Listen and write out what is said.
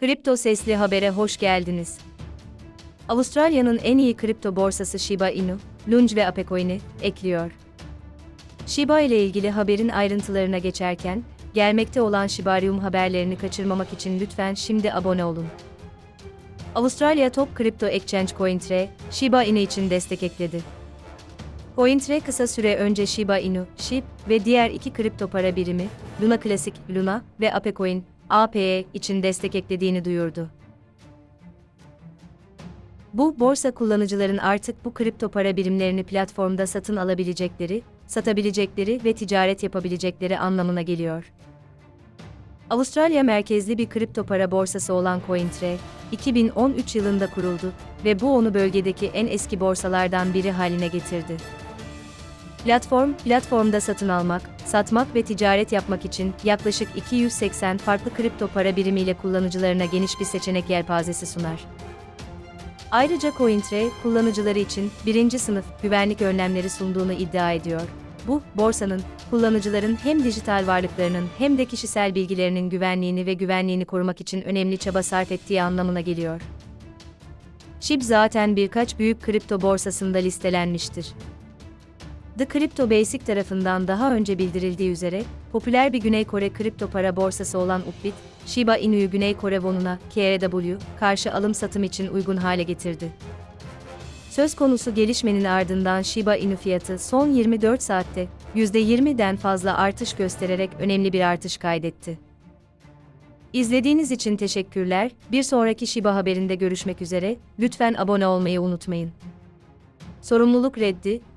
Kripto Sesli Haber'e hoş geldiniz. Avustralya'nın en iyi kripto borsası Shiba Inu, Lunge ve Apecoin'i ekliyor. Shiba ile ilgili haberin ayrıntılarına geçerken, gelmekte olan Shibarium haberlerini kaçırmamak için lütfen şimdi abone olun. Avustralya Top Kripto Exchange CoinTrade, Shiba Inu için destek ekledi. CoinTrade kısa süre önce Shiba Inu, SHIB ve diğer iki kripto para birimi, Luna Classic, Luna ve Apecoin, APE için destek eklediğini duyurdu. Bu, borsa kullanıcıların artık bu kripto para birimlerini platformda satın alabilecekleri, satabilecekleri ve ticaret yapabilecekleri anlamına geliyor. Avustralya merkezli bir kripto para borsası olan CoinTrade, 2013 yılında kuruldu ve bu onu bölgedeki en eski borsalardan biri haline getirdi. Platform, platformda satın almak, satmak ve ticaret yapmak için yaklaşık 280 farklı kripto para birimiyle kullanıcılarına geniş bir seçenek yelpazesi sunar. Ayrıca CoinTrade, kullanıcıları için birinci sınıf güvenlik önlemleri sunduğunu iddia ediyor. Bu, borsanın, kullanıcıların hem dijital varlıklarının hem de kişisel bilgilerinin güvenliğini ve güvenliğini korumak için önemli çaba sarf ettiği anlamına geliyor. SHIB zaten birkaç büyük kripto borsasında listelenmiştir. The Crypto Basic tarafından daha önce bildirildiği üzere, popüler bir Güney Kore kripto para borsası olan Upbit, Shiba Inu'yu Güney Kore wonuna, KRW, karşı alım satım için uygun hale getirdi. Söz konusu gelişmenin ardından Shiba Inu fiyatı son 24 saatte %20'den fazla artış göstererek önemli bir artış kaydetti. İzlediğiniz için teşekkürler. Bir sonraki Shiba haberinde görüşmek üzere. Lütfen abone olmayı unutmayın. Sorumluluk reddi,